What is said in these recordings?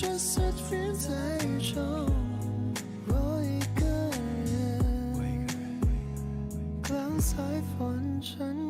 着色云在宇宙，我一个人，浪在凡尘。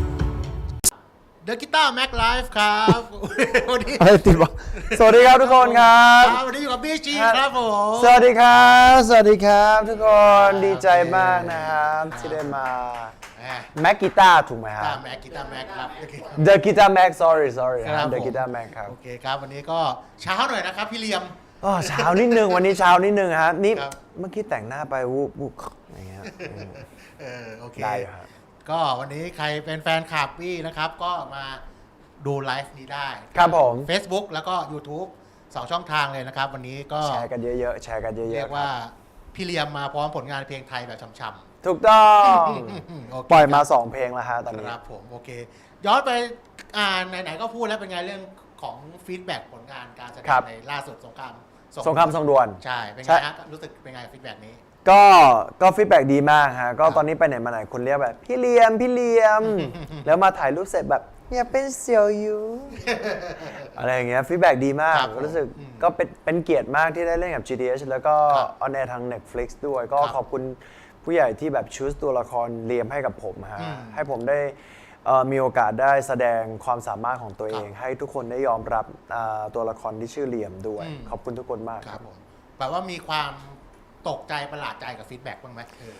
อะกีตาร์แม็กไลฟ์ครับวันนี้อะไรติดวะสวัสดีครับทุกคนครับ ครับวันนี้อยู่กับบีจีครับผมสวัสดีครับ สวัสดีครับทุกคนดีใจมากนะครับที่ได้มาแหมแม็กกีตาร์ถูกไหมคกีรัตาบร์แม็กกีตาร์แม็กครับโอเค The Guitar Mac sorry sorry คครัรับบ The ผม Guitar Mac ครับโอเคครับวันนี้ก็เช้าหน่อยนะครับพี่เลียมอ๋อเช้านิดนึงวันนี้เช้านิดนึงครับนี่ครับเมื่อกี้แต่งหน้าไปวูบวูบอย่างเงี้ยเออโอเคได้อยู่ครับ ก็วันนี้ใครเป็นแฟนคลับพี่นะครับ ก็มาดูไลฟ์นี้ได้ ครับผม Facebook แล้วก็ YouTube สองช่องทางเลยนะครับ วันนี้ก็แชร์กันเยอะๆ แชร์กันเยเรียอะกๆว่าครับพี่เลียมมาพร้อมผลงานเพลงไทยแบบช่ำถูกต้องๆโเคปล่อยมาครับ2เพลงแล้วฮะตอนนี้ ครับผมโอเค ย้อนไปอ่าไหนๆก็พูดแล้วเป็นไงเรื่องของฟีดแบ็กผลงานการแสดครังบ ในล่าสุดสงครามสงครามทรงด่วน ใช่เป็นใช่ไงฮะรู้สึกเป็นไงฟีดแบ็กนี้ ก็ก็ฟีดแบ็ดีมากฮะก็ครับตอนนี้ไปไหนมาไหนคนเรียกแบบ พี่เลียมพี่เลียม แล้วมาถ่ายรูปเสร็จแบบอย่าเป็นเสี่ยวยูอะไรอย่างเงี้ยฟีดแบ็ดีมากครับผมรู้สึกอืมก็เป็นเป็นเกียรติมากที่ได้เล่นกับ GDH แล้วก็ครับออนแอร์ทาง Netflix ด้วย ก็ครับขอบคุณผู้ใหญ่ที่แบบชูสตัวละครเลียมให้กับผมฮะอืมให้ผมได้เอ่อมีโอกาสได้แสดงความสามารถของตัวเองครับให้ทุกคนได้ยอมรับอ่าตัวละครที่ชื่อเลียมด้วย อืม ขอบคุณทุกคนมากคครัรับบผมแปลว่ามีความ ตกใจประหลาดใจกับฟีดแบ็กบ้างไหมเออ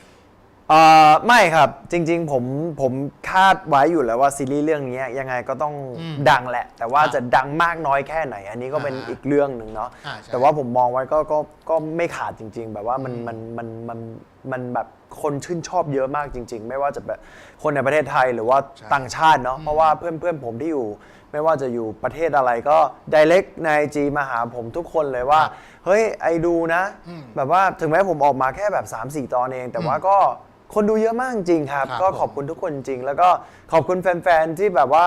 เอ่อไม่ครับจริงๆผมผมคาดไว้อยู่แล้วว่าซีรีส์เรื่องนี้ยังไงก็ต้องอืมดังแหละ แต่ว่าครับจะดังมากน้อยแค่ไหน อันนี้ก็เป็นอ่าอีกเรื่องหนึ่งเนาะอ่าใช่แต่ว่าผมมองไว้ก็ก็ก็ไม่ขาดจริง ๆ แบบว่ามันอืมมันมันมันมันแบบคนชื่นชอบเยอะมากจริง ๆ ไม่ว่าจะแบบคนในประเทศไทยหรือว่าใช่ ต่างชาติเนาะเพราะว่าเพื่อนเพื่อนผมที่อยู่ ไม่ว่าจะอยู่ประเทศอะไรก็ direct ในจีมาหาผมทุกคนเลยว่าครับเฮ้ยไอดูนะอืมแบบว่าถึงแม้ผมออกมาแค่แบบ 3-4 ตอนเอง แต่ว่าก็คนดูเยอะมากจริงครับครับก็ผมขอบคุณทุกคนจริง แล้วก็ขอบคุณแฟนๆที่แบบว่า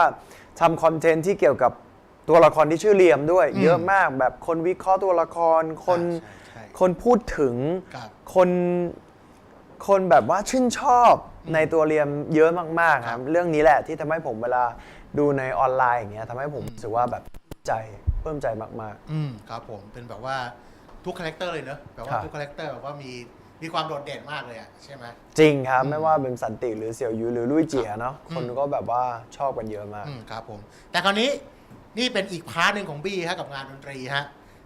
ทำคอนเทนต์ที่เกี่ยวกับตัวละครที่ชื่อเลียมด้วยอืมเยอะมากแบบคนวิเคราะห์ตัวละครคนใช่ใช่คนพูดถึงครับคนคนแบบว่าชื่นชอบในตัวเรียมเยอะมากๆครับ เรื่องนี้แหละที่ทำให้ผมเวลา ดูในออนไลน์อย่างเงี้ยทำให้ผมรู้สึกว่าแบบใจปลื้มใจมาก อืมครับผมเป็นแบบว่าทุกคาแรคเตอร์เลยเนอะแบบครัว่าบทุกคาแรคเตอร์แบบว่ามีมีความโดดเด่นมากเลยอะใช่ไหม ๆ จริงครับ ไม่ว่าเป็นสันติหรือเสี่ยวยูหรือลุยเจียเนาะอืมคนก็แบบว่าชอบกันเยอะมาก อืมครับผม แต่คราวนี้นี่เป็นอีกพาร์ทหนึ่งของบี้ฮะกับงานดนตรีฮะ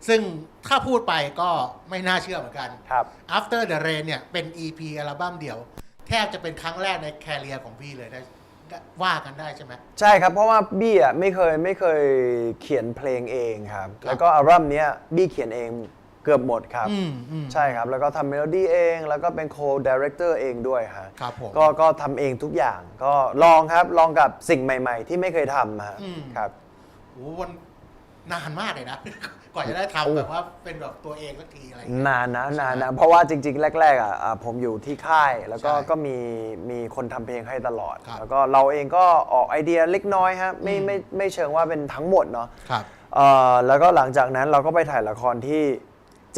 ซึ่งถ้าพูดไปก็ไม่น่าเชื่อเหมือนกัน ครับ After the Rain เนี่ยเป็น EP อัลบั้มเดี่ยว แทบจะเป็นครั้งแรกในแคริเอร์ของบี้เลยได้ได้ ว่ากันได้ใช่ไหม ใช่ครับ เพราะว่าบี้อะไม่เคยไม่เคยเขียนเพลงเองครับครับ แล้วก็อัลบั้มเนี้ยบี้เขียนเองเกือบหมดครับ อืมอืมใช่ครับ แล้วก็ทำเมโลดี้เอง แล้วก็เป็นโคดีเรคเตอร์เองด้วยฮะครับผมก็ก็ทำเองทุกอย่าง ก็ลองครับลองกับสิ่งใหม่ ๆ ที่ไม่เคยทำฮะอืม ครับ โอ้โหมันนานมากเลยนะก ว่าจะได้ทำแบบว่าเป็นแบบตัวเองสักทีอะไรอย่างเงี้ย นานนะนานนะเพราะว่าจริง ๆ แรกๆอะอะผมอยู่ที่ค่ายแล้วก็ใช่ก็มีมีคนทำเพลงให้ตลอด ครับแล้วก็เราเองก็ออกไอเดียเล็กน้อยฮะไม่อืมไม่ไม่เชิงว่าเป็นทั้งหมดเนาะครับเอ่อแล้วก็หลังจากนั้นเราก็ไปถ่ายละครที่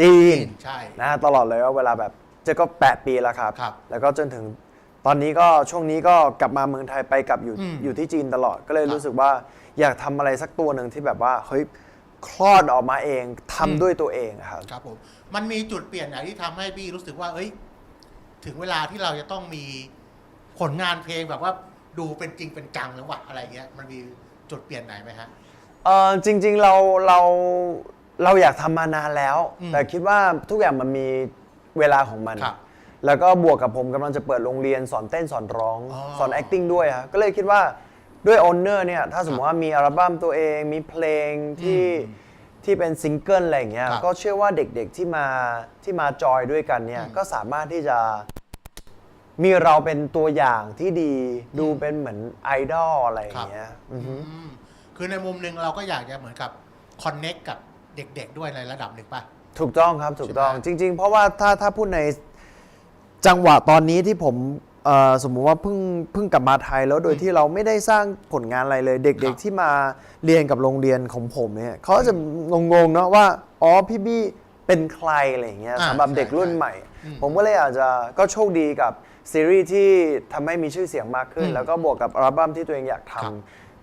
จีนใช่นะฮะตลอดเลยว่าเวลาแบบเจะก็ 8 ปีแล้วครับ ครับแล้วก็จนถึงตอนนี้ก็ช่วงนี้ก็กลับมาเมืองไทยไปกลับอยู่อืมอยู่ที่จีนตลอดก็เลยครับ รู้สึกว่าอยากทำอะไรสักตัวหนึ่งที่แบบว่าเฮ้ย คลอดออกมาเองทำอืมด้วยตัวเองอะครับ ครับผมมันมีจุดเปลี่ยนไหนที่ทำให้บี้รู้สึกว่า เอ้ย ถึงเวลาที่เราจะต้องมีผลงานเพลงแบบว่าดูเป็นจริงเป็นจังแล้ววะอะไรเงี้ย มันมีจุดเปลี่ยนไหนไหมฮะ เออจริงๆเราเราเราอยากทำมานานแล้ว อืมแต่คิดว่าทุกอย่างมันมีเวลาของมัน ครับแล้วก็บวกกับผมกำลังจะเปิดโรงเรียนสอนเต้นสอนร้อง อ๋อ สอน acting ด้วยฮะก็เลยคิดว่า ด้วย owner เนี่ยถ้าสมมติว่ามีอัลบั้มตัวเองมีเพลงที่อืมที่เป็นซิงเกิลอะไรอย่างเงี้ยครับก็เชื่อว่าเด็กๆที่มาที่มาจอยด้วยกันเนี่ยอืมก็สามารถที่จะมีเราเป็นตัวอย่างที่ดีดูเป็นเหมือนไอดอลอะไรอย่างเงี้ยอือฮึ อืมคือในมุมหนึ่งเราก็อยากจะเหมือนกับคอนเน็กกับเด็กๆด้วยในระดับหนึ่งป่ะ ถูกต้องครับถูกต้องใช่ไหมจริง ๆ เพราะว่าถ้าถ้าพูดในจังหวะตอนนี้ที่ผมเอ่อ สมมุติว่าเพิ่งเพิ่งกลับมาไทยแล้วโดยที่เราไม่ได้สร้างผลงานอะไรเลย เด็กๆที่มาเรียนกับโรงเรียนของผมเนี่ยเขาจะงงๆเนาะว่าอ๋อพี่บี้เป็นใครอะไรอย่างเงี้ยอ่าสำหรับใช่เด็กรุ่นใช่ใหม่อืมผมก็เลยอาจจะก็โชคดีกับซีรีส์ที่ทำให้มีชื่อเสียงมากขึ้นอืมแล้วก็บวกกับอัลบั้มที่ตัวเองอยากทำครับ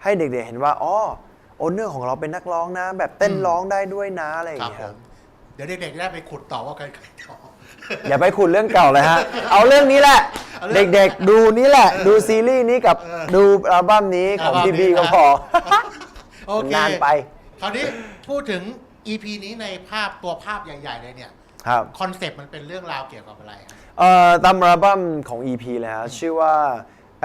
ให้เด็กๆเห็นว่าอ๋อโอเนอร์ของเราเป็นนักร้องนะ แบบเต้นอืมร้องได้ด้วยนะอะไรอย่าครังบเงี้ยผมเดี๋ยวเด็กๆจะได้ไปขุดต่อว่าใครๆต่อ อย่าไปขุดเรื่องเก่าเลยฮะ เอาเรื่องนี้แหละเอาเรื่องเด็กๆ ดูนี่แหละ ดูซีรีส์นี้กับเออดูอัลบั้มนี้ของอัลบั้มพี่บีนี้ก็นะพอ โอเคนานไป คราวนี้พูดถึง EP นี้ในภาพตัวภาพใหญ่ๆเลยเนี่ยครับคอนเซปต์มันเป็นเรื่องราวเกี่ยวกับอะไรครับ เอ่อตามอัลบั้มของ EP เลยฮะชื่อว่า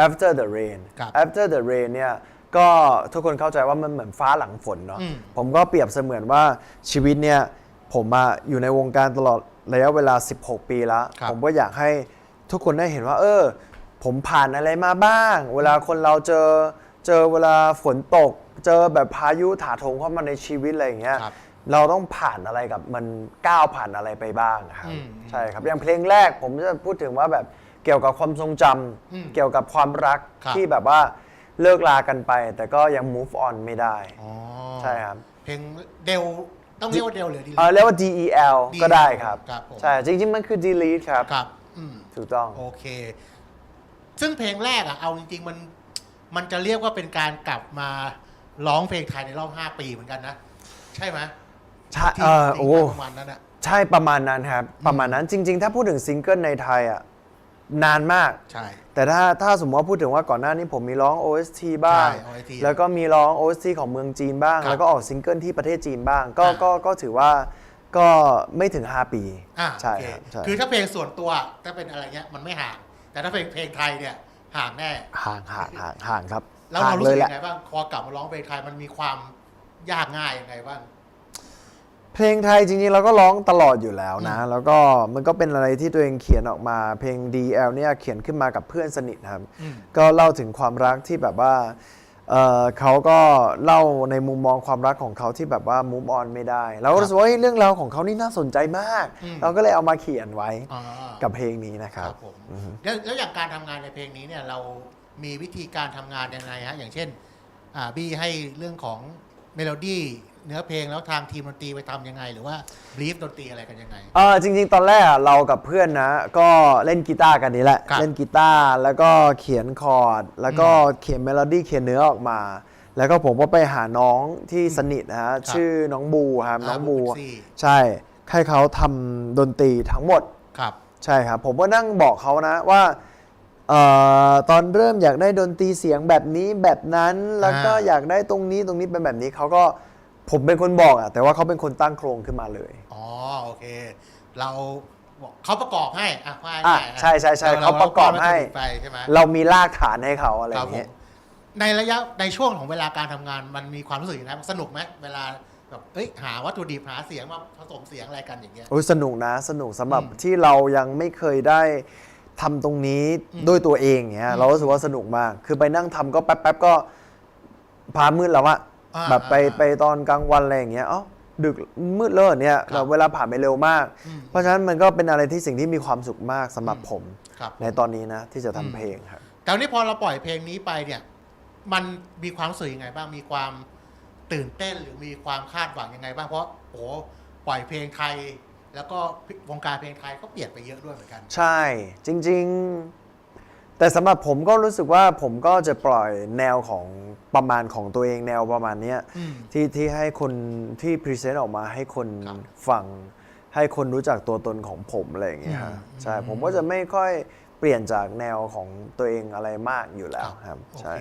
After the Rain ครับ After the Rain เนี่ยก็ทุกคนเข้าใจว่ามันเหมือนฟ้าหลังฝนเนาะอืมผมก็เปรียบเสมือนว่าชีวิตเนี่ยผมมาอยู่ในวงการตลอด ระยะเวลา 16 ปีแล้ว ครับ ผมก็อยากให้ทุกคนได้เห็นว่า เออ ผมผ่านอะไรมาบ้าง เวลาคนเราเจอเจอเวลาฝนตก เจอแบบพายุถาโถมเข้ามาในชีวิตอะไรอย่างเงี้ย ครับ เราต้องผ่านอะไรกับมันก้าวผ่านอะไรไปบ้างครับอืมใช่ครับอย่างเพลงแรกผมจะพูดถึงว่าแบบเกี่ยวกับความทรงจำอืมเกี่ยวกับความรักครับ ที่แบบว่าเลิกลากันไป แต่ก็ยัง move on ไม่ได้ อ๋อใช่ครับ เพลงเดล ต้องเรียกว่าเดลหรือดี เอ่อเรียกว่า DEL ก็ได้ครับ ครับผม ใช่ จริง ๆ มันคือ delete ครับ ครับอืมถูกต้อง โอเค ซึ่งเพลงแรกอะเอาจริง ๆ มัน มันจะเรียกว่าเป็นการกลับมาร้องเพลงไทยในรอบ 5 ปีเหมือนกันนะ ใช่ไหมใช่ที่เออโอ้ที่ประมาณนั้นอะ ใช่ประมาณนั้นครับ ประมาณนั้นจริง ๆ ถ้าพูดถึงซิงเกิลในไทยอะ นานมาก ใช่ แต่ถ้าถ้าสมมติว่าพูดถึงว่าก่อนหน้านี้ผมมีร้อง OST บ้าง ใช่ OST แล้วก็มีร้อง OST ของเมืองจีนบ้าง ครับแล้วก็ออกซิงเกิลที่ประเทศจีนบ้าง ก็อ่า ก็ก็ถือว่าก็ไม่ถึง 5 ปีอ่าใช่โอเคครับใช่คือถ้าเพลงส่วนตัวถ้าเป็นอะไรเงี้ยมันไม่ห่าง แต่ถ้าเพลงเพลงไทยเนี่ยห่างแน่ ห่างห่างห่างห่างครับแล้วห่าเรางรู้เลสึยกแหละยังไงบ้างพอกลับมาร้องเพลงไทยมันมีความยากง่ายยังไงบ้าง เพลงไทยจริงๆเราก็ร้องตลอดอยู่แล้วนะ แล้วก็มันก็เป็นอะไรที่ตัวเองเขียนออกมาเพลง DL เนี่ยเขียนขึ้นมากับเพื่อนสนิทครับอืมก็เล่าถึงความรักที่แบบว่าเอ่อเขาก็เล่าในมุมมองความรักของเขาที่แบบว่า move on ไม่ได้เราก็รู้สึกว่าเฮ้ยเรื่องราวของเขานี่น่าสนใจมากอืมเราก็เลยเอามาเขียนไว้อ่า กับเพลงนี้นะคครัรับบ ผมแล้วแล้วอย่างการทำงานในเพลงนี้เนี่ยเรามีวิธีการทำงานยังไงฮะอย่างเช่นอ่าบี้ให้เรื่องของเมโลดี้ เนื้อเพลงแล้วทางทีมดนตรีไปทำยังไง หรือว่าบลีฟดนตรีอะไรกันยังไง เออจริง ๆ ตอนแรกอะเรากับเพื่อนนะ ก็เล่นกีตาร์กันนี่แหละ ครับเล่นกีตาร์แล้วก็เขียนคอร์ด แล้วก็เขียนเมโลดี้เขียนเนื้อออกมา แล้วก็ผมก็ไปหาน้องที่สนิทนะฮะชื่อน้องบูครับอ่าน้องบู บูซี่ ใช่ให้เขาทำดนตรีทั้งหมด ครับ ใช่ครับ ผมก็นั่งบอกเขานะว่าเอ่อตอนเริ่มอยากได้ดนตรีเสียงแบบนี้แบบนั้น แล้วก็อ่าอยากได้ตรงนี้ตรงนี้เป็นแบบนี้เขาก็ ผมเป็นคนบอกอะแต่ว่าเขาเป็นคนตั้งโครงขึ้นมาเลย อ๋อโอเค เราบอกเขาประกอบให้อะว่าอะง่ายๆใช่ใช่ใช่รเขาประกอบให้เาก็วัตถุดิไปใช่ไหมเรามีรากฐานให้เขาอะไรคอรับย่างผเงี้มย ในระยะในช่วงของเวลาการทำงานมันมีความรู้สึกยังไงสนุกไหมเวลาแบบเอ้ยหาวัตถุดิบหาเสียงมาผสมเสียงอะไรกันอย่างเงี้ย โอ้ยสนุกนะสนุกสำหรับอืมที่เรายังไม่เคยได้ทำตรงนี้อืมด้วยตัวเองเงี้ยอืมเรารู้สึกว่าสนุกมาก คือไปนั่งทำก็แป๊บๆก็พามืดแล้วอะ อ่าแบบไปอ่าไปตอนกลางวันอะไรอย่างเงี้ยอ๋อดึกมืดเลยเหรอเนี่ยครับเวลาผ่านไปเร็วมาก อืม เพราะฉะนั้นมันก็เป็นอะไรที่สิ่งที่มีความสุขมากสำหรับผม ครับ ในตอนนี้นะที่จะทำอืม เพลงครับ แต่วันนี้พอเราปล่อยเพลงนี้ไปเนี่ย มันมีความรู้สึกยังไงบ้าง มีความตื่นเต้นหรือมีความคาดหวังยังไงบ้าง เพราะโอ้โหปล่อยเพลงไทย แล้วก็วงการเพลงไทยก็เปลี่ยนไปเยอะด้วยเหมือนกัน ใช่จริงๆ แต่สำหรับผมก็รู้สึกว่าผมก็จะปล่อยแนวของประมาณของตัวเองแนวประมาณเนี้ยอืมที่ที่ให้คนที่พรีเซนต์ออกมาให้คนครับฟัง ให้คนรู้จักตัวตนของผมอะไรอย่างเงี้ยฮะอืมใช่อืมผมก็จะไม่ค่อยเปลี่ยนจากแนวของตัวเองอะไรมากอยู่แล้วครับโอใช่ เค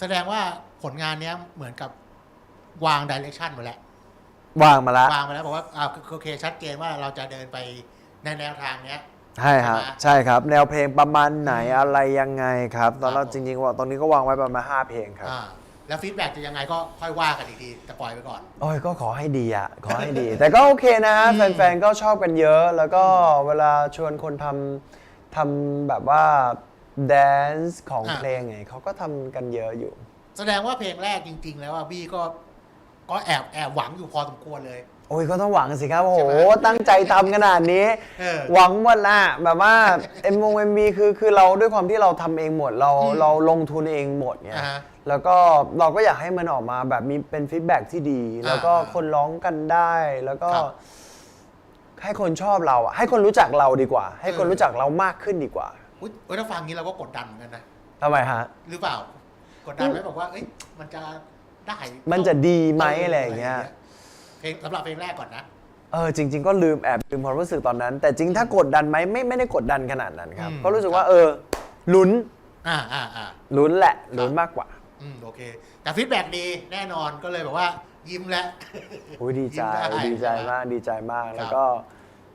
แสดงว่าผลงานเนี้ยเหมือนกับวางดิเรกชันมาแล้ว วางมาละ วางมาแล้วบอกว่าอ่าโอเคชัดเจนว่าเราจะเดินไปในแนวทางเนี้ย ใช่ครับใช่ไหมใช่ครับ แนวเพลงประมาณไหนอะไรยังไงครับ ตอนครัเราบผมจริงๆว่าตอนนี้ก็วางไว้ประมาณห้าเพลงครับ อ่าแล้วฟีดแบ็กจะยังไงก็ค่อยว่ากันอีกทีแต่ปล่อยไปก่อน โอ้ยก็ขอให้ดีอะ ขอให้ดี แต่ก็โอเคนะฮะอืมแฟนๆ ก็ชอบกันเยอะ แล้วก็เวลาชวนคนทำทำแบบว่าแดนซ์ของเพลงไงเขาก็ทำกันเยอะอยู่ แสดงว่าเพลงแรกจริง ๆ แล้วว่าบี้ก็ก็แอบแอบหวังอยู่พอสมควรเลย โอ้ยก็ต้องหวังสิครับโอ้โหใช่ไหมตั้งใจทำขนาดนี้ เออ หวังหมดละแบบว่าเอ็มวงเอ็มบีคือคือเราด้วยความที่เราทำเองหมดเราอืมเราลงทุนเองหมดเนี่ยอ่าฮะแล้วก็เราก็อยากให้มันออกมาแบบมีเป็นฟีดแบ็กที่ดี แล้วก็อ่าคนร้องกันได้แล้วก็ ครับ ให้คนชอบเราอะให้คนรู้จักเราดีกว่า ให้คนเออรู้จักเรามากขึ้นดีกว่าอุ๊ยเอ้ยถ้าฟังนี้เราก็กดดันเหมือนกันนะ ทำไมฮะ หรือเปล่า กดดันไหมบอกว่า เอ้ย มันจะได้มันจะดีไหมเอะไรอย่างเงี้ย เพลงสำหรับเพลงแรกก่อนนะ เออจริง ๆ ก็ลืมแอบลืมความรู้สึกตอนนั้น แต่จริงถ้ากดดันไหมไม่ไม่ได้กดดันขนาดนั้นครับอืม ก็รู้สึกว่าเออลุ้นอ่าอ่าอ่าลุ้นแหละลุ้นมากกว่าอืมโอเค แต่ฟีดแบ็กดีแน่นอนก็เลยแบบว่ายิ้มแล้ว โอ้ยดีใจยิ้มดีใจมากดีใจมาก แล้วก็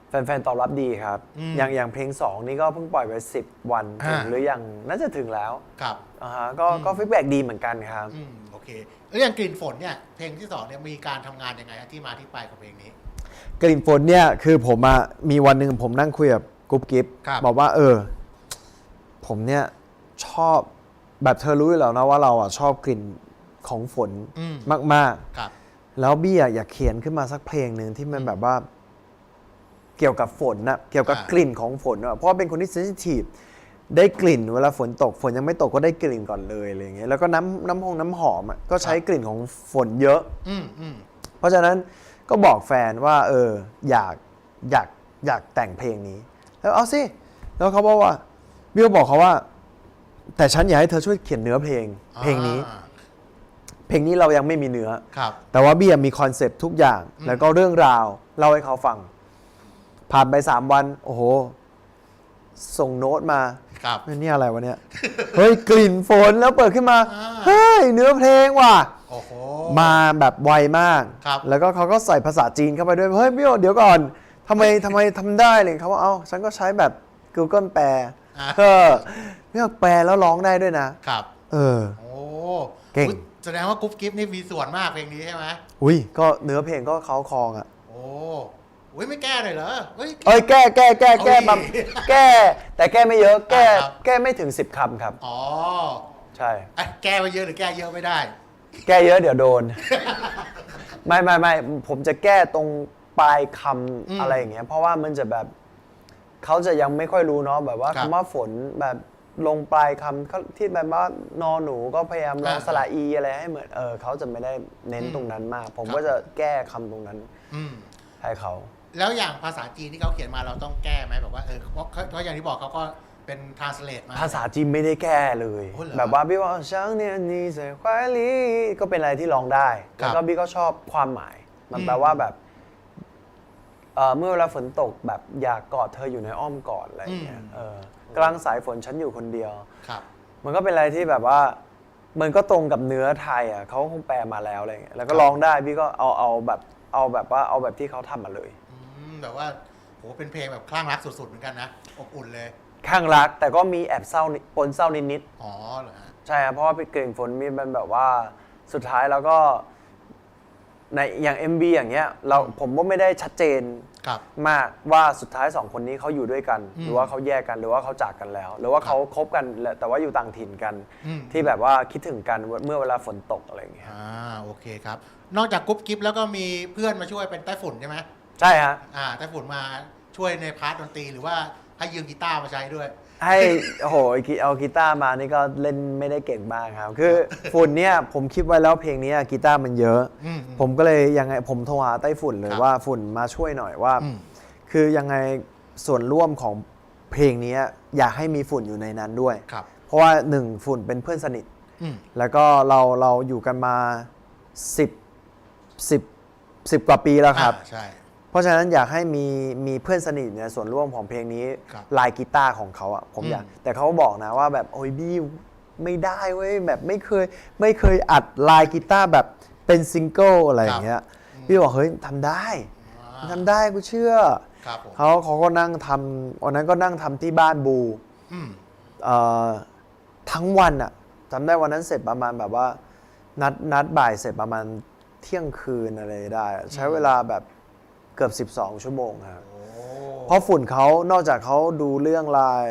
แฟนๆ ตอบรับดีครับ อืมอย่างอย่างเพลง 2 นี่ก็เพิ่งปล่อยไป 10 วันถึงอ่า หรือยังน่าจะถึงแล้วครับ อ่าฮะก็อืมก็ฟีดแบ็ดีเหมือนกันครับ อืมโอเคแล้วอย่างกลิ่นฝนเนี่ยเพลงที่สองเนี่ยมีการทำงานยังไงฮะที่มาที่ไปของเพลงนี้ กลิ่นฝนเนี่ยคือผมอะมีวันหนึ่งผมนั่งคุยกับกุ๊บกิ๊บครับบอกว่าเออ ผมเนี่ยชอบแบบเธอรู้อยู่แล้วนะว่าเราอะชอบกลิ่นของฝนอืม มาก ครับ ๆ แล้วบี้อะอยากเขียนขึ้นมาสักเพลงหนึ่งที่มันแบบว่า เกี่ยวกับฝนนะเกี่ยวกับอ่ากลิ่นของฝนอะเพราะว่าเป็นคนที่เซนซิทีฟได้กลิ่นเวลาฝนตกฝนยังไม่ตกก็ได้กลิ่นก่อนเลยอะไรอย่างเงี้ยแล้วก็น้ำน้ำหงน้ำหอมอะก็ใช้กลิ่นของฝนเยอะ อืมอืมเพราะฉะนั้นก็บอกแฟนว่า เอออยากอยากอยากแต่งเพลงนี้ แล้วเอาสิแล้วเขาบอกว่าบิวบอกเขาว่า แต่ฉันอยากให้เธอช่วยเขียนเนื้อเพลง เพลงนี้ อ่าเพลงนี้เรายังไม่มีเนื้อ ครับ แต่ว่าเบียมีคอนเซปต์ทุกอย่างอืมแล้วก็เรื่องราวเล่าให้เขาฟัง ผ่านไปสามวัน โอ้โห ส่งโน้ตมาครับเฮ้ยนี่อะไรวะเนี่ย เฮ้ย กลิ่นฝนแล้วเปิดขึ้นมาอ่าเฮ้ย เนื้อเพลงว่ะโอ้โหมาแบบไวมากครับแล้วก็เขาก็ใส่ภาษาจีนเข้าไปด้วย เฮ้ยพี่โอเดี๋ยวก่อนทำไมทำไมทำได้เลยเขาว่าเอ้าฉันก็ใช้แบบ Google แปลอ่าเออพี่โอแปลแล้วร้องได้ด้วยนะครับ เออ โอ้เก่งอุ๊ยแสดงว่ากุ๊บกิ๊บนี่มีส่วนมากเพลงนี้ใช่ไหมอุ้ยก็เนื้อเพลงก็เขาคลองอะ โอ้ อุ้ยไม่แก้เลยเหรอเฮ้ย เอ้ยแก้แก้แก้แก้เอาดิแบบแก้ แต่แก้ไม่เยอะแก้ครับแก้ไม่ถึง 10คำครับ อ๋อใช่อะแก้ไปเยอะหรือแก้เยอะไม่ได้ แก้เยอะเดี๋ยวโดน ไม่ไม่ไม่ผมจะแก้ตรงปลายคอืมำอะไรอย่างเงี้ยเพราะว่ามันจะแบบเขาจะยังไม่ค่อยรู้เนาะแบบว่าครับคำว่าฝนแบบลงปลายคำเขาที่แบบว่านอหนูก็พยายามลองอ่าสระอีอะไรให้เหมือนเออเขาจะไม่ได้เน้นอืมตรงนั้นมาก ผมครับ ก็จะแก้คำตรงนั้นอืมให้เขา แล้วอย่างภาษาจีนที่เขาเขียนมาเราต้องแก้ไหมแบบว่าเออเพราะเพราะอย่างที่บอกเขาก็เป็นทรานสเลตมา ภาษาจีนไม่ได้แก้เลย โอ้เหรอแบบว่าพี่ว่าช่างเนี่ยนี่เสียควายลีก็เป็นอะไรที่ร้องได้ครัแล้บวก็พี่ก็ชอบความหมาย มันอืม แปลว่าแบบเอ่อเมื่อเวลาฝนตกแบบอยากกอดเธออยู่ในอ้อมกอดอะไรอย่างเงี้ยเออกลางสายฝนฉันอยู่คนเดียว ครับ มันก็เป็นอะไรที่แบบว่า มันก็ตรงกับเนื้อไทยอะเขาคงแปลมาแล้วอะไรเงี้ยแล้วก็ครับร้องได้พี่ก็เอาเอาแบบเอาแบบว่าเอาแบบที่เขาทำมาเลยอืม แบบว่าโหเป็นเพลงแบบคลั่งรักสุดๆเหมือนกันนะอบอุ่นเลยข้างรักแต่ก็มีแอบเศร้านิดปนเศร้านิดอ๋อเหรอฮะๆใช่ครับเพราะว่าพี่เก่งฝนมีมันแบบว่าสุดท้ายแล้วก็ในอย่าง MB อย่างเงี้ยเราผมก็ไม่ได้ชัดเจนครับ มากว่าสุดท้ายสองคนนี้เขาอยู่ด้วยกัน อืมหรือว่าเขาแยกกันหรือว่าเขาจากกันแล้ว หรือว่าเขาคบกันแล้วแต่ว่าอยู่ต่างถิ่นกัน อืม ที่แบบว่าคิดถึงกันเมื่อเวลาฝนตกอะไรอย่างเงี้ย อ่าโอเคครับ นอกจากกรุ๊ปกิฟแล้วก็มีเพื่อนมาช่วยเป็นไต้ฝุ่นใช่ไหม ใช่ฮะอ่าไต้ฝุ่นมาช่วยในพาร์ทดนตรีหรือว่าให้ยืมกีตาร์มาใช้ด้วย ให้โอ้โหเอากีตาร์มานี่ก็เล่นไม่ได้เก่งมากครับ คือฝุ่นเนี่ยผมคิดไว้แล้วเพลงนี้กีตาร์มันเยอะอืมผมก็เลยยังไงผมโทรหาไต้ฝุ่นเลยครับว่าฝุ่นมาช่วยหน่อยว่า อืม คือยังไงส่วนร่วมของเพลงนี้อยากให้มีฝุ่นอยู่ในนั้นด้วย ครับ เพราะว่าหนึ่งฝุ่นเป็นเพื่อนสนิท อืม แล้วก็เราเราอยู่กันมา 10 10 10 กว่าปีแล้วครับ อ่าใช่เพ ราะฉะนั้นอยากให้มีมีเพื่อนสนิทในส่วนร่วมของเพลงนี้ครับลายกีตาร์ของเขาอะผมอยากอืมแต่เขาบอกนะว่าแบบโอ้ยบี้ไม่ได้เว้ยแบบไม่เคยไม่เคยอัดลายกีตาร์แบบเป็นซิงเกิลอะไรอย่างเงี้ยพี่บอกเฮ้ยทำได้อ่า ทำได้กูเชื่อ ครับผมเขาเขาก็นั่งทำวันนั้นก็นั่งทำที่บ้านบูอืมเอ่อทั้งวันอะจำได้วันนั้นเสร็จประมาณแบบว่า นัดนัดบ่ายเสร็จประมาณเที่ยงคืนอะไรได้อะใช้เวลาแบบ เกือบ 12 ชั่วโมงครับโอ้เพราะฝุ่นเขานอกจากเขาดูเรื่องลาย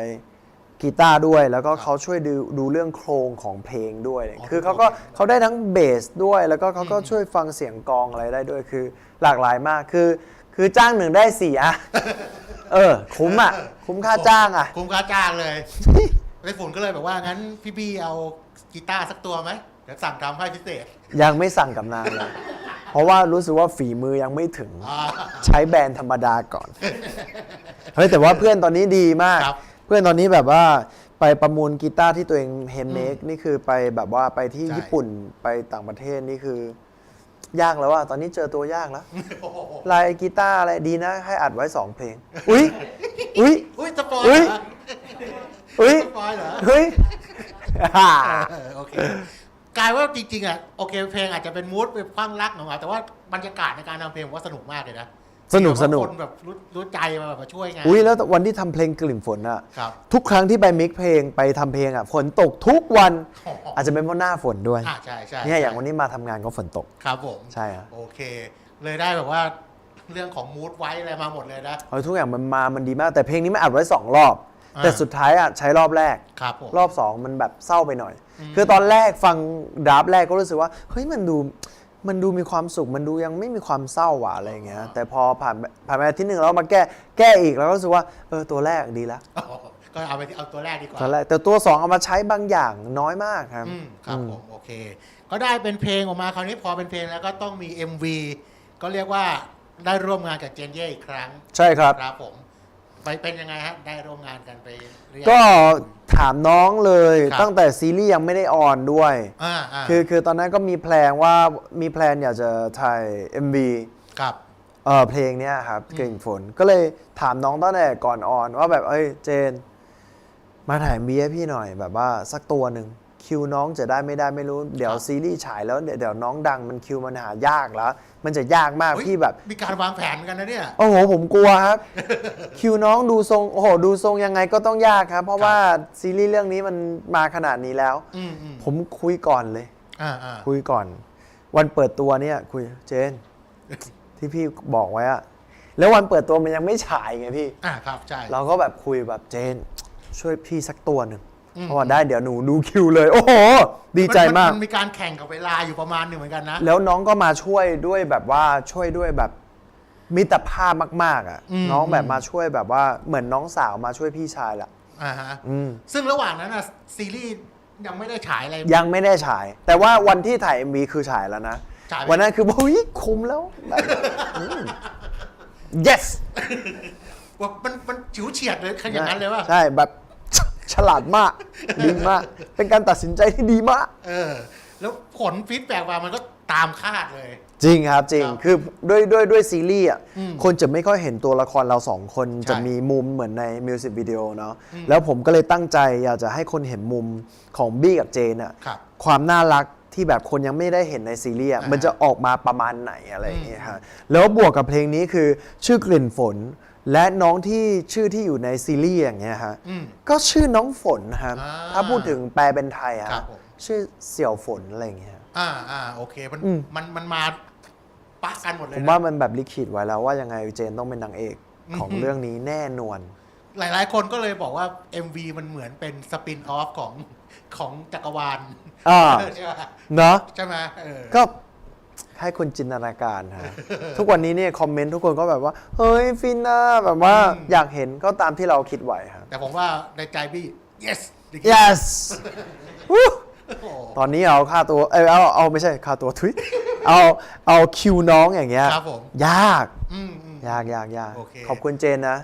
กีตาร์ด้วย แล้วก็เขาช่วยดูดูเรื่องโครงของเพลงด้วยอ๋อคือเขาก็โอเคเขาได้ทั้งเบสด้วย แล้วก็เขาก็อืมช่วยฟังเสียงกลองอะไรได้ด้วย คือหลากหลายมาก คือ คือจ้างหนึ่งได้สี่อะเออ คุ้มอะคุ้มค่าจ้างอะคุ้มค่าจ้างเลยไต้ฝุ่นก็เลยแบบว่างั้นพี่บี้เอากีตาร์สักตัวไหมเดี๋ยวสั่งทำให้พิเศษ ยังไม่สั่งกับนางเลย เพราะว่ารู้สึกว่าฝีมือยังไม่ถึงอ่าใช้แบรนด์ธรรมดาก่อนเฮ้ยแต่ว่าเพื่อนตอนนี้ดีมาก ครับ เพื่อนตอนนี้แบบว่าไปประมูลกีตาร์ที่ตัวเองเฮมเมคนี่คือไปแบบว่าไปที่ใช่ ญี่ปุ่นไปต่างประเทศนี่คือ ยากแล้วว่าตอนนี้เจอตัวยากแล้ว โอ้โหลายกีตาร์อะไรดีนะ ให้อัดไว้สองเพลง อุ้ย อุ้ย อุ้ยสปอยอุ๊ยเหรออุ้ย สปอยเหรอเฮ้ยอ่าเออโอเค กลายว่าจริงๆอะโอเคเพลงอาจจะเป็นมูดเป็นคลั่งรักของเราแต่ว่าบรรยากาศในการทำเพลงผมว่าสนุกมากเลยนะสนุกสนุก คนแบบรู้รู้ใจมาแบบมาช่วยงาน อุ้ยแล้ววันที่ทำเพลงกลิ่นฝนอะครับทุกครั้งที่ไปมิกเพลงไปทำเพลงอะฝนตกทุกวันอาจจะเป็นเพราะหน้าฝนด้วยอ่าใช่ใช่เนี่ยอย่างวันนี้มาทำงานก็ฝนตก ครับผมใช่ฮะ โอเค เลยได้แบบว่าเรื่องของมูดไว้อะไรมาหมดเลยนะเฮ้ยทุกอย่างมันมามันดีมากแต่เพลงนี้ไม่อัดไว้สองรอบอ่า แต่สุดท้ายอะใช้รอบแรก ครับผม รอบสองมันแบบเศร้าไปหน่อย คือตอนแรกฟังดราฟต์แรกก็รู้สึกว่าเฮ้ยมันดูมันดูมีความสุขมันดูยังไม่มีความเศร้าว่ะอะไรอย่างเงี้ยแต่พอผ่านผ่านไปอาทิตย์หนึ่งแล้วมาแก้แก้อีกแล้วก็รู้สึกว่าเออตัวแรกดีแล้วอ๋อก็เอาไปที่เอาตัวแรกดีกว่าตัวแรกแต่ตัวสองเอามาใช้บางอย่างน้อยมากครับ อืมครับอืมผมโอเค ก็ได้เป็นเพลงออกมาคราวนี้พอเป็นเพลงแล้วก็ต้องมี MV ก็เรียกว่าได้ร่วมงานกับเจนเย่อีกครั้งใช่ครับ ครับผม ไปเป็นยังไงฮะได้ร่วมงานกันไปเรียก็ถามน้องเลยครับ ตั้งแต่ซีรีส์ยังไม่ได้ออนด้วย อ่าอ่าคือคือตอนนั้นก็มีแพลนว่ามีแพลนอยากจะถ่าย MV ครับ เออเพลงเนี้ยครับเก่งฝนก็เลยถามน้องตั้งแต่ก่อนออนว่าแบบเอ้ยเจน มาถ่ายมีให้พี่หน่อยแบบว่าสักตัวหนึ่ง คิวน้องจะได้ไม่ได้ไม่รู้ เดี๋ยวครับซีรีส์ฉายแล้วเดี๋ยวเดี๋ยวน้องดังมันคิวมันหายากแล้ว มันจะยากมากเฮ้ยพี่แบบ มีการวางแผนกันนะเนี่ย โอ้โหผมกลัวครับ คิวน้องดูทรงโอ้โหดูทรงยังไงก็ต้องยากครับ เพราะครับว่าซีรีส์เรื่องนี้มันมาขนาดนี้แล้วอืมอืมผมคุยก่อนเลยอ่าอ่าคุยก่อน วันเปิดตัวเนี่ยคุยเจน ที่พี่บอกไว้อะแล้ววันเปิดตัวมันยังไม่ฉายไงพี่ อ่าครับใช่เราก็แบบคุยแบบเจน ช่วยพี่สักตัวหนึ่งอืม เพราะว่าได้เดี๋ยวหนูดูคิวเลย โอ้โห ดีใจมาก นมีการแข่งกับเวลาอยู่ประมาณหนึ่งเหมือนกันนะ แล้วน้องก็มาช่วยด้วยแบบว่าช่วยด้วยแบบมิตรภาพมาก ๆ อะ อืม น้องแบบมาช่วยแบบว่าเหมือนน้องสาวมาช่วยพี่ชายแหละออ่าฮะอืม ซึ่งระหว่างนั้นอะซีรีส์ยังไม่ได้ฉายอะไร ยังไม่ได้ฉาย แต่ว่าวันที่ถ่าย MV คือฉายแล้วนะ ฉายไหม วันนั้นคือบอกเฮ้ยคุ้มแล้วแบบอืม yes ว่ามันมันฉิวเฉียดเลยขนาดนั้นเลยว่า ใช่แบบ ฉลาดมาก ดีมาก เป็นการตัดสินใจที่ดีมาก เออ แล้วผลฟีดแบ็กมามันก็ตามคาดเลย จริงครับจริงครับคือด้วยด้วยด้วยซีรีส์อะอืมคนจะไม่ค่อยเห็นตัวละครเราสองคนใช่จะมีมุมเหมือนในมิวสิกวิดีโอเนาะแล้วผมก็เลยตั้งใจอยากจะให้คนเห็นมุมของบี้กับเจนอะครับความน่ารักที่แบบคนยังไม่ได้เห็นในซีรีส์อะอ่าฮะมันจะออกมาประมาณไหนอะไรอย่างเงี้ยครับแล้วบวกกับเพลงนี้คือชื่อกลิ่นฝน และน้องที่ชื่อที่อยู่ในซีรีส์อย่างเงี้ยฮะอืม ก็ชื่อน้องฝนนะครับอ่าถ้าพูดถึงแปลเป็นไทยอะครับผม ชื่อเสี่ยวฝนอะไรอย่างเงี้ย อ่าอ่าโอเคมันอืม มันมันมาปะกันหมดเลยผมนะว่ามันแบบลิขิตไว้แล้วว่ายังไงเจนต้องเป็นนางเอกของอือฮึเรื่องนี้แน่นอนหลาย ๆ คนก็เลยบอกว่า MV มันเหมือนเป็นสปินออฟของของจักรวาลอ่าเออใช่ไหมเนาะ ใช่ไหมเออ ก็ ให้คนจินตนาการฮะ ทุกวันนี้เนี่ยคอมเมนต์ทุกคนก็แบบว่า เฮ้ยฟินนะแบบว่าอืมอยากเห็นก็ตามที่เราคิดไว้ครับ แต่ผมว่าในใจพี่ yes อย่างงี้ yes วู้โอ้โหตอนนี้เอาค่าตัว เออเอาเอาไม่ใช่ค่าตัวทุยเอาเอาคิวน้องอย่างเงี้ยครับผมยากอืมอืมยากยากยากโอเคขอบคุณเจนนะ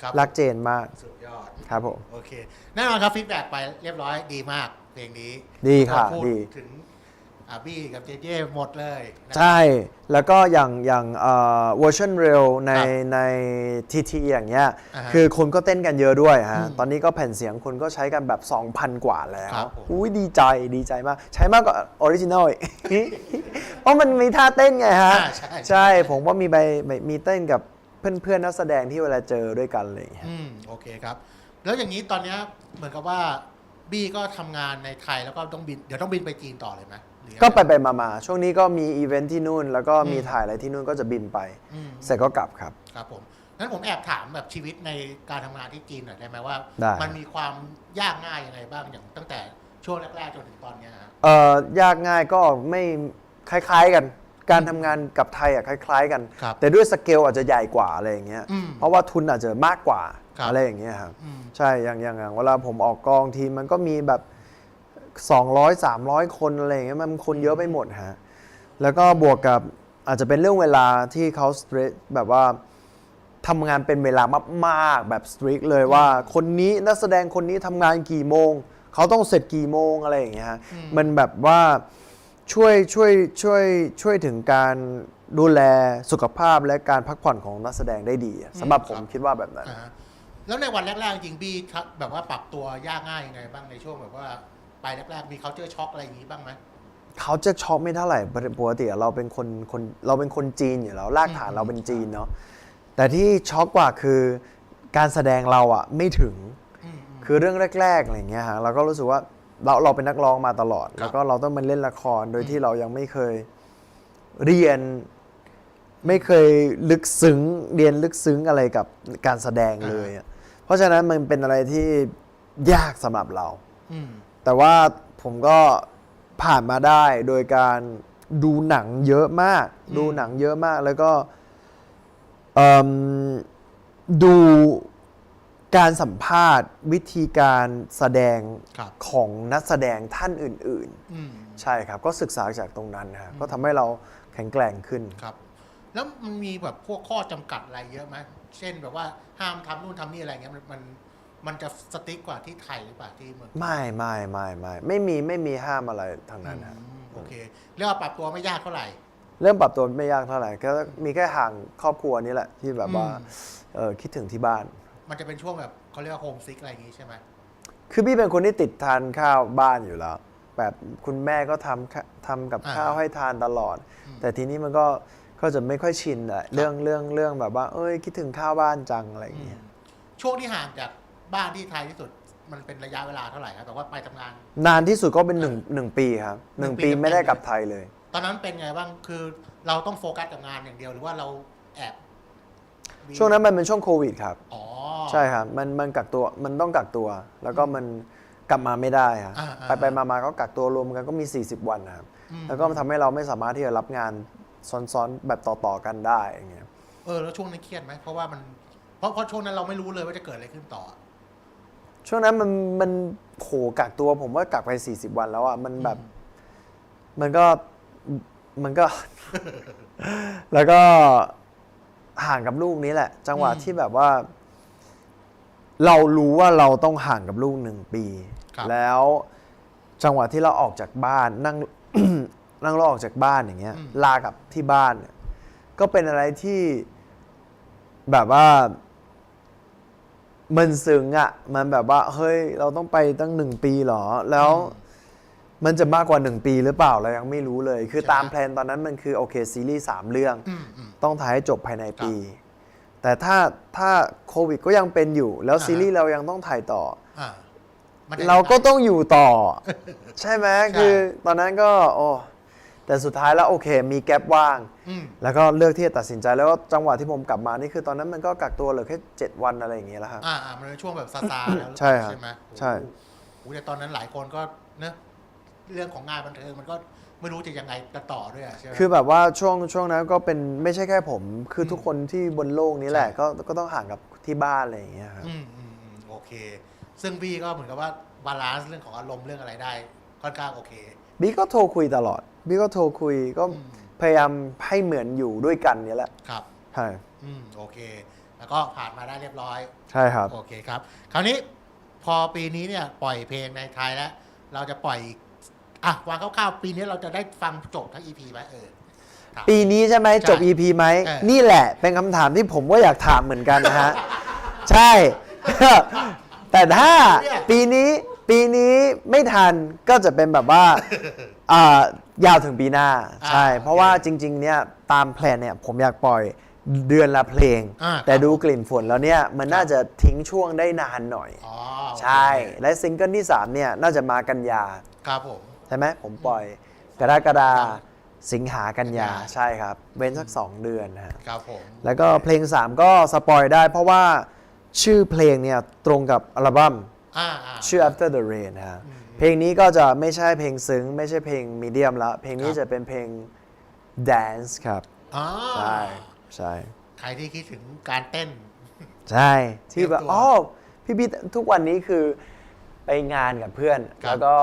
ครับรักเจนมากสุดยอดครับผมโอเคแน่นอนครับฟีดแบ็กไปเรียบร้อยดีมากเพลงนี้ดีค่ะก็พูดีถึง อาบี้กับเจเจหมดเลยนะใช่ แล้วก็อย่างอย่างเวอร์ชันเร็วในครับในทีทีอย่างเงี้ย อ่าฮะคือคนก็เต้นกันเยอะด้วยฮะอืมตอนนี้ก็แผ่นเสียงคนก็ใช้กันแบบ 2,000 กว่าแล้ว ครับผม อุ้ยดีใจดีใจมาก ใช้มากกว่าออริจินอลอีก เพราะมันมีท่าเต้นไงฮะ อ่าใช่ใช่ผมว่ามีใบมีเต้นกับเพื่อนๆนักแสดงที่เวลาเจอด้วยกันอะไรอย่างเลย อืมโอเคครับ แล้วอย่างนี้ตอนเนี้ยเหมือนกับว่า บี้ก็ทำงานในไทยแล้วก็ต้องบินเดี๋ยวต้องบินไปจีนต่อเลยไหมหรือยังง ก็ไปไปมามาช่วงนี้ก็มีอีเวนท์ที่นู่น แล้วก็มีอืม ถ่ายอะไรที่นู่นก็จะบินไป อืมเสร็จก็กลับครับ ครับผมงั้นผมแอบถามแบบชีวิตในการทำงานที่จีนหน่อยได้ไหมว่า ได้ มันมีความยากง่ายยังไงบ้างอย่างตั้งแต่ช่วงแรกๆจนถึงตอนเนี้ยฮะ เอ่อยากง่ายก็ไม่คล้ายๆกัน การทำงานกับไทยอะคล้าย ๆ กัน ครับแต่ด้วยสเกลอาจจะใหญ่กว่าอะไรอย่างเงี้ยอืม เพราะว่าทุนอาจจะมากกว่าครับ อะไรอย่างเงี้ยครับอืมใช่อย่างอย่างอย่างเวลาผมออกกองทีมันก็มีแบบ 200 300 คนอะไรอย่างเงี้ยมันคนเยอะไปหมดฮะแล้วก็บวกกับอาจจะเป็นเรื่องเวลาที่เขาสตรีแบบว่าทำงานเป็นเวลามากๆแบบสตรีกเลยว่า คนนี้นักแสดงคนนี้ทำงานกี่โมง เขาต้องเสร็จกี่โมงอะไรอย่างเงี้ยฮะมันแบบว่าช่วยช่วยช่วยช่วยถึงการดูแลสุขภาพและการพักผ่อนของนักแสดงได้ดีอะสำหรับผมครับคิดว่าแบบนั้นอ่าฮะ แล้วในวันแรกๆจริงบี้ทักแบบว่าปรับตัวยากง่ายยังไงบ้างในช่วงแบบว่าไปแรกๆ มีเขาเจอช็อกอะไรอย่างนี้บ้างไหมเขาจะช็อกไม่เท่าไหร่ปกติเราเป็นคนคนเราเป็นคนจีนอยู่แล้วรากฐานอืมเราเป็นจีนเนาะแต่ที่ช็อกกว่าคือการแสดงเราอะไม่ถึงอืมอืมคือเรื่องแรกๆอะไรเงี้ยฮะเราก็รู้สึกว่าเราเราเป็นนักร้องมาตลอดครับแล้วก็เราต้องมาเล่นละครโดยอืมที่เรายังไม่เคยเรียน ไม่เคยลึกซึ้งเรียนลึกซึ้งอะไรกับการแสดงเลยอะ เพราะฉะนั้นมันเป็นอะไรที่ยากสำหรับเรา อืม แต่ว่าผมก็ผ่านมาได้โดยการดูหนังเยอะมากอืมดูหนังเยอะมากแล้วก็เอิ่มดูการสัมภาษณ์วิธีการแสดงครับ ของนักแสดงท่านอื่น อืม ๆ ใช่ครับ ก็ศึกษาจากตรงนั้นนะก็ทำให้เราแข็งแกร่งขึ้น ครับ แล้วมันมีแบบพวกข้อจำกัดอะไรเยอะไหมเช่นแบบว่าห้ามทำนู่นทำนี่อะไรเงี้ยมันมันมันจะสติ๊กกว่าที่ไทยหรือเปล่าที่เมืองไม่ไม่ไม่ไม่ไม่มีไม่มีห้ามอะไรทางนั้นนะอืมโอเคเรียกว่าปรับตัวไม่ยากเท่าไหร่เริ่มปรับตัวไม่ยากเท่าไหร่ก็มีแค่ห่างครอบครัวนี้แหละที่แบบว่าอืมเออคิดถึงที่บ้าน มันจะเป็นช่วงแบบเขาเรียกว่าโฮมซิกอะไรอย่างงี้ใช่ไหมคือพี่เป็นคนที่ติดทานข้าวบ้านอยู่แล้ว แบบคุณแม่ก็ทำข้าทำกับอ่าข้าวให้ทานตลอดอืมแต่ทีนี้มันก็ ก็จะไม่ค่อยชินอะเรื่องเรื่องเรื่องแบบว่า เอ้ยคิดถึงข้าวบ้านจังอะไรอย่างเงี้ยช่วงที่ห่างจากบ้านที่ไทยที่สุดมันเป็นระยะเวลาเท่าไหร่ครับแบบว่าไปทำงาน นานที่สุดก็เป็นหนึ่งหนึ่งปีครับหนึ่งหนึ่งปีปีไม่ได้เต็มๆกลับไทยเลย ตอนนั้นเป็นไงบ้างคือเราต้องโฟกัสกับงานอย่างเดียวหรือว่าเราแอบมีช่วงนั้นมันเป็นช่วงโควิดครับอ๋อใช่ครับมันมันกักตัวมันต้องกักตัว แล้วก็มันกลับมาไม่ได้ครับอ่าอ่าไปไปมามาก็กักตัวรวมกันก็มี 40 วันนะครับอืมแล้วก็ทำให้เราไม่สามารถที่จะรับงาน ซ้อนๆแบบต่อๆกันได้อย่างเงี้ยเออแล้วช่วงนั้นเครียดไหมเพราะว่ามันเพราะเพราะช่วงนั้นเราไม่รู้เลยว่าจะเกิดอะไรขึ้นต่อ ช่วงนั้นมันมันโหกักตัวผมว่ากักไป 40 วันแล้วอะมันแบบ มันก็มันก็ แล้วก็ห่างกับลูกนี้แหละ จังหวะอืม ที่แบบว่า เรารู้ว่าเราต้องห่างกับลูกหนึ่งปี ครับ แล้วจังหวะที่เราออกจากบ้านนั่ง นั่งรถออกจากบ้านอย่างเงี้ย ลากับที่บ้านเนี่ยก็เป็นอะไรที่แบบว่า มันซึ้งอะ่ะมันแบบว่า เฮ้ย เราต้องไปตั้งหนึ่งปีเหรอ แล้วมันจะมากกว่าหนึ่งปีหรือเปล่าเรายังไม่รู้เลย คือใช่ไหมตามแพลนตอนนั้นมันคือโอเคซีรีส์สามเรื่องอืมอืมต้องถ่ายให้จบภายในปี แต่ถ้าถ้าโควิดก็ยังเป็นอยู่ แล้วอ่าฮะซีรีส์เรายังต้องถ่ายต่ออ่ามันจะเราก็ต้องอยู่ต่อ ใช่ไหมใช่คือตอนนั้นก็ โอ้ แต่สุดท้ายแล้วโอเค มีแกลบว่างอืมแล้วก็เลือกที่จะตัดสินใจแล้วก็จังหวะที่ผมกลับมานี่คือตอนนั้นมันก็กักตัวเหลือแค่เจ็ดวันอะไรอย่างเงี้ยแล้วครับอ่าอ่ามันเป็นช่วงแบบซาซาๆแล้วใช่ครับใช่ไหมใช่โอ้โหแต่ตอนนั้นหลายคนก็เนอะเรื่องของงานบันเทิงมันก็ไม่รู้จะยังไงกันต่อด้วยอะใช่ไหมคือแบบว่าช่วงช่วงนั้นก็เป็นไม่ใช่แค่ผม คืออมทุกคนที่บนโลกนี้แหละใช่ก็ก็ต้องห่างกับที่บ้านอะไรอย่างเงี้ยครับอืมอืมอืมโอเค ซึ่งพี่ก็เหมือนกับว่าบาลานซ์เรื่องของอารมณ์เรื่องอะไรได้ค่อนข้างโอเค บิ๊กก็โทรคุยตลอดบิ๊กก็โทรคุยก็อืมพยายามให้เหมือนอยู่ด้วยกันเนี่ยแหละครับใช่อืมโอเค แล้วก็ผ่านมาได้เรียบร้อยใช่ครับ โอเคครับ คราวนี้พอปีนี้เนี่ยปล่อยเพลงในไทยแล้ว เราจะปล่อยอะวางคร่าวๆปีนี้เราจะได้ฟังจบทั้ง EP ไหมเออถามปีนี้ใช่ไหมใช่จบ EP ไหมเออ นี่แหละเป็นคำถามที่ผมก็อยากถามเหมือนกันนะฮะ ใช่ แต่ถ้าปีนี้ ปีนี้ไม่ทันก็จะเป็นแบบว่าอ่ายาวถึงปีหน้าใช่ เพราะว่าจริง ๆ เนี่ยตามแพลนเนี่ยผมอยากปล่อยเดือนละเพลง อ่าแต่ดูกลิ่นฝนแล้วเนี่ยมันน่าจะทิ้งช่วงได้นานหน่อย อ๋อโอเคใช่ และซิงเกิลที่ 3 เนี่ยน่าจะมากันยา ครับผม ใช่ไหมผมปล่อยกรกฎาครับสิงหากันยากันยา ใช่ครับ เว้นสัก 2 เดือนนะฮะครับผม แล้วก็เพลง 3 ก็สปอยได้เพราะว่าชื่อเพลงเนี่ยตรงกับอัลบั้ม อ่าอ่า ชื่อ After the Rain นะฮะอืมเพลงนี้ก็จะไม่ใช่เพลงซึ้ง ไม่ใช่เพลงมีเดียมละ เพลงนี้ครับ จะเป็นเพลง dance ครับอ๋อใช่ใช่ใครที่คิดถึงการเต้น ใช่ที่แบบเตรียมตัวอ๋อพี่พี่ทุกวันนี้คือไปงานกับเพื่อน ครับ แล้วก็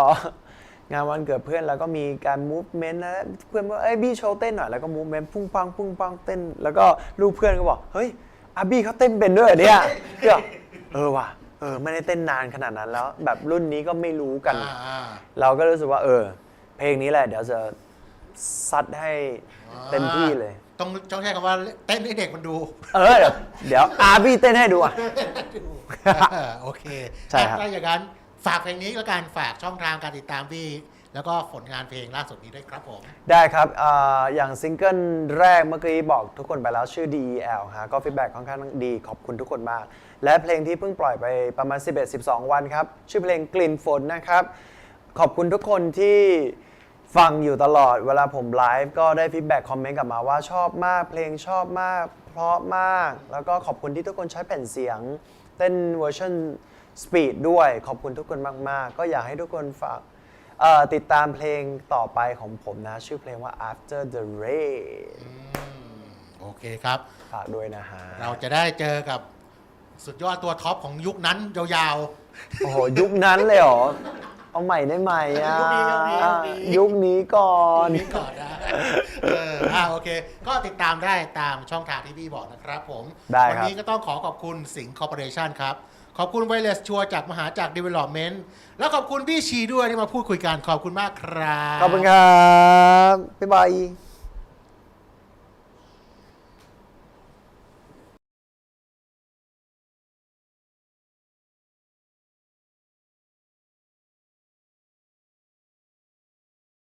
งานวันเกิดเพื่อนแล้วก็มีการ movement นะเพื่อนบอกเอ้ยบี้โชว์เต้นหน่อยแล้วก็ movement พุ่งปังพุ่งปังเต้น แล้วก็ลูกเพื่อนก็บอกเฮ้ยอาบี้เขาเต้นเป็นด้วยเหรอเนี่ยเดี๋ยวเออว่ะ เออไม่ได้เต้นนานขนาดนั้นแล้ว แบบรุ่นนี้ก็ไม่รู้กันอ่าอ่าเราก็รู้สึกว่า เออ เพลงนี้แหละ เดี๋ยวจะซัดให้เต็มที่เลย ต้องต้องใช้คำว่าเต้นให้เด็กมันดู เออ เดี๋ยวเดี๋ยวอาบี้เต้นให้ดูอะเออโอเคใช่ครับถ้าอย่างนั้นฝากเพลงนี้แล้วกันฝากช่องทางการติดตามพี่แล้วก็ผลงานเพลงล่าสุดนี้ด้วยครับผม ได้ครับอาอย่างซิงเกิลแรกเมื่อกี้บอกทุกคนไปแล้วชื่อ DEL ฮะก็ฟีดแบ็กค่อนข้างดีขอบคุณทุกคนมาก และเพลงที่เพิ่งปล่อยไปประมาณ 11-12 วันครับ ชื่อเพลงกลิ่นฝนนะครับ ขอบคุณทุกคนที่ฟังอยู่ตลอดเวลาผมไลฟ์ก็ได้ฟีดแบ็กคอมเมนต์กลับมาว่าชอบมากเพลงชอบมาก เพราะมาก แล้วก็ขอบคุณที่ทุกคนใช้แผ่นเสียง เต้นเวอร์ชันสปีดด้วย ขอบคุณทุกคนมาก ๆ ก็อยากให้ทุกคนฝากเอ่อติดตามเพลงต่อไปของผมนะ ชื่อเพลงว่า After the Rain โอเคครับ ฝากด้วยนะฮะ เราจะได้เจอกับ สุดยอดตัวท็อปของยุคนั้นยาวโอ้โห ยุคนั้นเลยเหรอ เอาใหม่ได้ไหมอะยุคนี้ยุคนี้ยุคนี้ ยุคนี้ก่อนๆนี้ก่อนนะ เอออ่าโอเค ก็ติดตามได้ตามช่องทางที่พี่บอกนะครับผม ได้วัครับนี้ก็ต้องขอขอบคุณสิงห์คอร์ปอเรชันครับ ขอบคุณไวเลสชัวจากมหาจาก Development แล้วขอบคุณพี่ชีด้วยที่มาพูดคุยกันขอบคุณมากครับ ขอบคุณครับ บ๊ายบาย